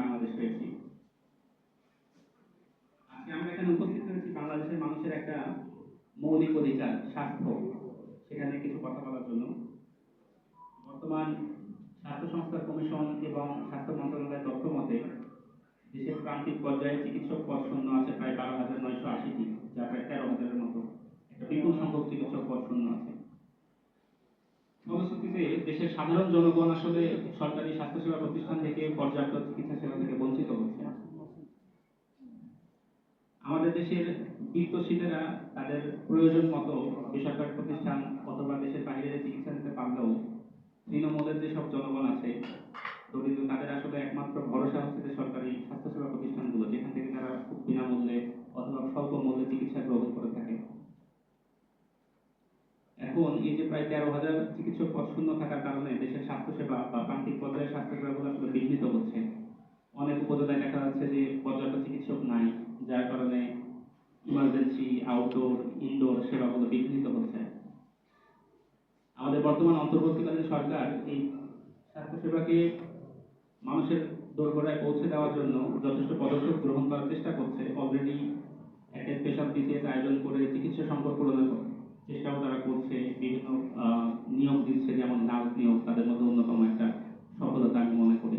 বাংলাদেশ রয়েছি আজকে আমরা এখানে উপস্থিত হয়েছি বাংলাদেশের মানুষের একটা মৌলিক অধিকার স্বাস্থ্য সেখানে কিছু কথা বলার জন্য। বর্তমান স্বাস্থ্য সংস্থার কমিশন এবং স্বাস্থ্য মন্ত্রণালয়ের তথ্য মতে, দেশের প্রান্তিক পর্যায়ে চিকিৎসক পদ শূন্য আছে প্রায় বারো হাজার নয়শো আশিটি যা প্রায় তেরো হাজারের মতো একটা বিপুল সংখ্যক চিকিৎসক পদ শূন্য আছে ফলশ্রুতিতে দেশের সাধারণ জনগণ আসলে সরকারি স্বাস্থ্যসেবা প্রতিষ্ঠান থেকে পর্যাপ্ত চিকিৎসা সেবা থেকে বঞ্চিত হচ্ছে। আমাদের দেশের বৃত্তশীলেরা তাদের প্রয়োজন মতো বেসরকারি প্রতিষ্ঠান অথবা দেশের বাইরে চিকিৎসা নিতে পারলেও তৃণমূলের যেসব জনগণ আছে দরিদ্র তাদের আসলে একমাত্র ভরসা হচ্ছে যে সরকারি স্বাস্থ্যসেবা প্রতিষ্ঠানগুলো যেখান থেকে তারা খুব বিনামূল্যে অথবা স্বল্প মূল্যে চিকিৎসা গ্রহণ করে থাকে এখন এই যে প্রায় তেরো হাজার চিকিৎসক পদ শূন্য থাকার কারণে দেশের স্বাস্থ্যসেবা বা প্রান্তিক পর্যায়ে স্বাস্থ্যসেবাগুলো আসলে বিঘ্নিত হচ্ছে। অনেক উপজেলায় দেখা যাচ্ছে যে পর্যাপ্ত চিকিৎসক নাই, যার কারণে ইমার্জেন্সি আউটডোর ইনডোর সেবাগুলো বিঘ্নিত হচ্ছে। আমাদের বর্তমান অন্তর্বর্তীকালীন সরকার এই স্বাস্থ্যসেবাকে মানুষের দোরগোড়ায় পৌঁছে দেওয়ার জন্য যথেষ্ট পদক্ষেপ গ্রহণ করার চেষ্টা করছে। অলরেডি একটা স্পেশাল বিসিএস আয়োজন করে চিকিৎসা সংকট পূরণের চেষ্টাও তারা করছে যেমন নার্স নিয়োগ তাদের মধ্যে অন্যতম একটা সফলতা আমি মনে করি।